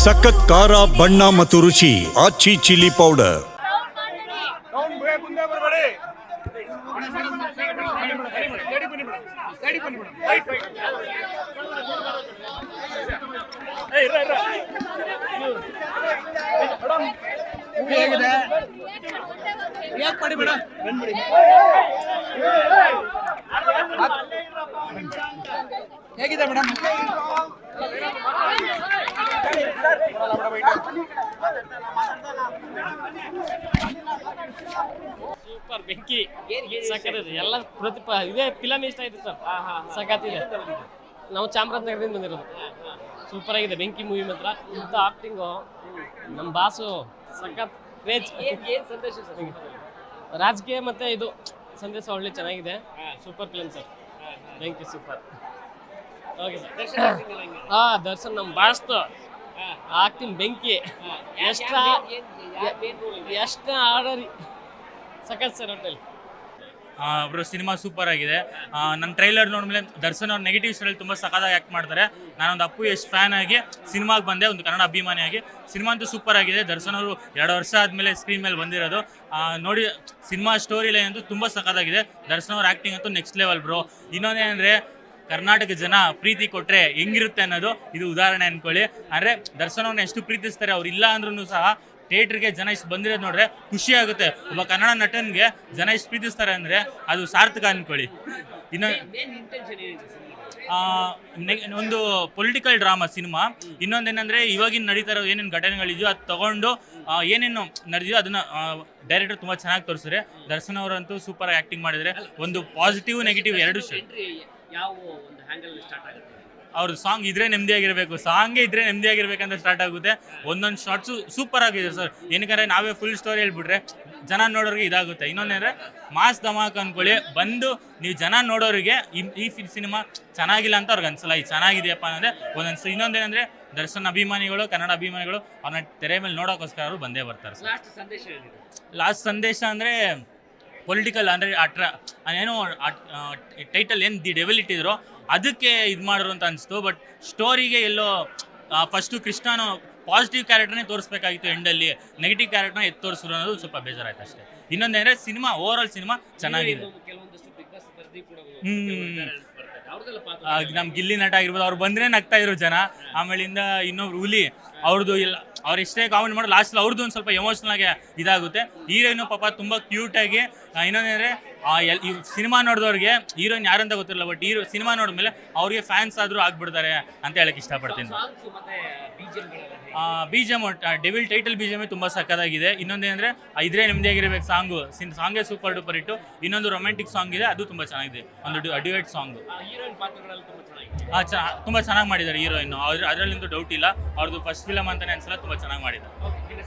ಸಖತ್ ಖಾರ ಬಣ್ಣ ಮತ್ತು ರುಚಿ ಆಚಿ ಚಿಲ್ಲಿ ಪೌಡರ್ ಅವ್ನು ಬೇ- ಮುಂದೆ ಬರಬೇಡಿ ಹೇಗಿದೆ ಯಾಕೆ ಮಾಡಿ ಬೇಡ ಹೇಗಿದೆ ಮೇಡಮ್ ಸೂಪರ್ ಬೆಂಕಿ. ಸಖತ್ತಿದೆ ಎಲ್ಲ ಪ್ರತಿಪ ಇದೇ ಫಿಲಮ್ ಇಷ್ಟ ಆಯ್ತು ಸರ್. ಸಖತ್ತಿದೆ ನಾವು ಚಾಮರಾಜನಗರದಿಂದ ಬಂದಿರೋದು. ಸೂಪರ್ ಆಗಿದೆ ಬೆಂಕಿ ಮೂವಿ ಮಾತ್ರ. ಇಂಥ ಆಕ್ಟಿಂಗು ನಮ್ಮ ಬಾಸು ಸಖತ್ ಕ್ರೇಜ್ ರಾಜಕೀಯ ಮತ್ತೆ ಇದು ಸಂದೇಶ ಒಳ್ಳೆ ಚೆನ್ನಾಗಿದೆ. Super film sir. ಬೆಂಕಿ ಸೂಪರ್ ಓಕೆ ಸರ್. ಹಾ ದರ್ಶನ್ ನಮ್ಮ ಬಾಸ್ತು. ಆಕ್ಟಿಂಗ್ ಬೆಂಕಿ. ಎಷ್ಟ ಎಷ್ಟ ಆರ್ಡರ್ ಸಖತ್ sir hotel bro cinema super ಆಗಿದೆ. ನನ್ನ ಟ್ರೈಲರ್ ನೋಡಿದ್ಮೇಲೆ ದರ್ಶನ್ ಅವ್ರು ನೆಗೆಟಿವ್ ಸ್ಟೈಲ್ ತುಂಬ ಸಖತ್ತಾಗಿ ಆ್ಯಕ್ಟ್ ಮಾಡ್ತಾರೆ. ನಾನೊಂದು ಅಪ್ಪು ಎಷ್ಟು ಫ್ಯಾನ್ ಆಗಿ ಸಿನಿಮಾಗೆ ಬಂದೆ ಒಂದು ಕನ್ನಡ ಅಭಿಮಾನಿಯಾಗಿ ಸಿನಿಮಾ ಅಂತೂ ಸೂಪರ್ ಆಗಿದೆ. ದರ್ಶನ್ ಅವರು ಎರಡು ವರ್ಷ ಆದಮೇಲೆ ಸ್ಕ್ರೀನ್ ಮೇಲೆ ಬಂದಿರೋದು. ನೋಡಿ ಸಿನಿಮಾ ಸ್ಟೋರಿ ಲೈನ್ ಅಂತೂ ತುಂಬ ಸಖತ್ತಾಗಿದೆ. ದರ್ಶನ್ ಅವ್ರ ಆ್ಯಕ್ಟಿಂಗ್ ಅಂತೂ ನೆಕ್ಸ್ಟ್ ಲೆವೆಲ್ ಬ್ರೋ. ಇನ್ನೊಂದೇನೆಂದರೆ ಕರ್ನಾಟಕ ಜನ ಪ್ರೀತಿ ಕೊಟ್ಟರೆ ಹೆಂಗಿರುತ್ತೆ ಅನ್ನೋದು ಇದು ಉದಾಹರಣೆ ಅನ್ಕೊಳ್ಳಿ. ಅಂದರೆ ದರ್ಶನವನ್ನು ಅವ್ರನ್ನ ಎಷ್ಟು ಪ್ರೀತಿಸ್ತಾರೆ ಅವ್ರು ಇಲ್ಲ ಅಂದ್ರೂ ಸಹ ಥಿಯೇಟ್ರಿಗೆ ಜನ ಇಷ್ಟು ಬಂದಿರೋದು ನೋಡ್ರೆ ಖುಷಿ ಆಗುತ್ತೆ. ಒಬ್ಬ ಕನ್ನಡ ನಟನ್ಗೆ ಜನ ಇಷ್ಟು ಪ್ರೀತಿಸ್ತಾರೆ ಅಂದರೆ ಅದು ಸಾರ್ಥಕ ಅನ್ಕೊಳ್ಳಿ. ಇನ್ನು ಒಂದು ಪೊಲಿಟಿಕಲ್ ಡ್ರಾಮಾ ಸಿನಿಮಾ. ಇನ್ನೊಂದೇನೆಂದರೆ ಇವಾಗಿನ ನಡೀತಾ ಇರೋ ಏನೇನು ಘಟನೆಗಳಿದೆಯೋ ಅದು ತಗೊಂಡು ಏನೇನು ನಡೆದಿದೆಯೋ ಅದನ್ನ ಡೈರೆಕ್ಟರ್ ತುಂಬ ಚೆನ್ನಾಗಿ ತೋರಿಸಿದ್ರೆ. ದರ್ಶನ್ ಅವರಂತೂ ಸೂಪರ್ ಆ್ಯಕ್ಟಿಂಗ್ ಮಾಡಿದರೆ ಒಂದು ಪಾಸಿಟಿವ್ ನೆಗೆಟಿವ್ ಎರಡು ಶೇ ಯಾವ ಒಂದು ಹ್ಯಾಂಗಲ್ ಸ್ಟಾರ್ಟ್ ಆಗುತ್ತೆ? ಅವ್ರ ಸಾಂಗ್ ಇದ್ರೆ ನೆಮ್ಮದಿಯಾಗಿರ್ಬೇಕು ಸಾಂಗೇ ಇದ್ರೆ ನೆಮ್ಮದಿಯಾಗಿರ್ಬೇಕಂತ ಸ್ಟಾರ್ಟ್ ಆಗುತ್ತೆ. ಒಂದೊಂದು ಶಾರ್ಟ್ಸು ಸೂಪರ್ ಆಗಿದೆ ಸರ್ ಏನಕ್ಕೆ ನಾವೇ ಫುಲ್ ಸ್ಟೋರಿ ಹೇಳ್ಬಿಟ್ರೆ ಜನ ನೋಡೋರಿಗೆ ಇದಾಗುತ್ತೆ. ಇನ್ನೊಂದೇನೆಂದ್ರೆ ಮಾಸ್ ಧಮಾಕ್ ಅಂದ್ಕೊಳ್ಳಿ ಬಂದು ನೀವು ಜನ ನೋಡೋರಿಗೆ ಈ- ಈ ಸಿನಿಮಾ ಚೆನ್ನಾಗಿಲ್ಲ ಅಂತ ಅವ್ರಿಗೆ ಅನ್ಸಲ್ಲ. ಇದು ಚೆನ್ನಾಗಿದೆಯಪ್ಪ ಅಂದರೆ ಒಂದೊಂದು ಇನ್ನೊಂದೇನೆಂದ್ರೆ ದರ್ಶನ್ ಅಭಿಮಾನಿಗಳು ಕನ್ನಡ ಅಭಿಮಾನಿಗಳು ಅವ್ರನ್ನ ತೆರೆ ಮೇಲೆ ನೋಡೋಕ್ಕೋಸ್ಕರ ಅವರು ಬಂದೇ ಬರ್ತಾರೆ ಲಾಸ್ಟ್ ಸಂದೇಶ ಅಂದರೆ ಪೊಲಿಟಿಕಲ್ ಅಂದರೆ ಅಟ್ರಾ ಏನೋ ಟೈಟಲ್ ಏನು ದಿ ಡೆವಲ್ ಇಟ್ಟಿದ್ರು ಅದಕ್ಕೆ ಇದು ಮಾಡೋರು ಅಂತ ಅನಿಸ್ತು. ಬಟ್ ಸ್ಟೋರಿಗೆ ಎಲ್ಲೋ ಫಸ್ಟು ಕೃಷ್ಣನು ಪಾಸಿಟಿವ್ ಕ್ಯಾರೆಕ್ಟರ್ನೇ ತೋರಿಸ್ಬೇಕಾಗಿತ್ತು ಎಂಡಲ್ಲಿ ನೆಗೆಟಿವ್ ಕ್ಯಾರೆಕ್ಟರ್ನ ಎತ್ತು ತೋರಿಸಿದ್ರು ಅನ್ನೋದು ಸ್ವಲ್ಪ ಬೇಜಾರಾಯ್ತು ಅಷ್ಟೇ. ಇನ್ನೊಂದೇನೆ ಸಿನಿಮಾ ಓವರ್ ಆಲ್ ಸಿನಿಮಾ ಚೆನ್ನಾಗಿದೆ. ನಮ್ಮ ಗಿಲ್ಲಿ ನಟ ಆಗಿರ್ಬೋದು ಅವ್ರು ಬಂದ್ರೆ ನಗ್ತಾ ಇರೋ ಜನ. ಆಮೇಲಿಂದ ಇನ್ನೊಬ್ರು ಹುಲಿ ಅವ್ರದ್ದು ಇಲ್ಲ ಅವ್ರು ಇಷ್ಟೇ ಕಾಮೆಂಟ್ ಮಾಡೋ ಲಾಸ್ಟ್ ಅವ್ರದ್ದು ಒಂದು ಸ್ವಲ್ಪ ಎಮೋಷನಲ್ ಆಗಿ ಇದಾಗುತ್ತೆ. ಹೀರೋಯಿನು ಪಾಪ ತುಂಬ ಕ್ಯೂಟಾಗಿ ಇನ್ನೊಂದೇಂದ್ರೆ ಈ ಸಿನಿಮಾ ನೋಡಿದವ್ರಿಗೆ ಹೀರೋಯಿನ್ ಯಾರಂತ ಗೊತ್ತಿರಲ್ಲ ಬಟ್ ಹೀರೋ ಸಿನಿಮಾ ನೋಡಿದ್ಮೇಲೆ ಅವ್ರಿಗೆ ಫ್ಯಾನ್ಸ್ ಆದರೂ ಆಗ್ಬಿಡ್ತಾರೆ ಅಂತ ಹೇಳಕ್ಕೆ ಇಷ್ಟಪಡ್ತೀನಿ. B G M devil title B G M ತುಂಬ ಸಕ್ಕದಾಗಿದೆ ಇನ್ನೊಂದೇನೆಂದರೆ ಆ, ಇದ್ರೆ ನೆಮ್ಮದಿಯಾಗಿರ್ಬೇಕು ಸಾಂಗು. ಸಾಂಗೇ ಸೂಪರ್ ಡೂಪರ್ ಇಟ್ಟು ಇನ್ನೊಂದು ರೊಮ್ಯಾಂಟಿಕ್ ಸಾಂಗ್ ಇದೆ ಅದು ತುಂಬ ಚೆನ್ನಾಗಿದೆ. ಒಂದು ಡ್ಯುಯೆಟ್ ಸಾಂಗು ಹೀರೋಯಿನ್ ಪಾತ್ರಗಳೆಲ್ಲ ತುಂಬಾ ಚೆನ್ನಾಗಿದೆ. ಆ, ಚ ತುಂಬ ಚೆನ್ನಾಗಿ ಮಾಡಿದ್ದಾರೆ ಹೀರೋಯಿನ್ ಅದರಲ್ಲಂತೂ ಡೌಟ್ ಇಲ್ಲ. ಅವ್ರದ್ದು ಫಸ್ಟ್ ಫಿಲಮ್ ಅಂತಾನೆ ಅನ್ಸಲ್ಲ ತುಂಬ ಚೆನ್ನಾಗಿ ಮಾಡಿದ್ದಾರೆ.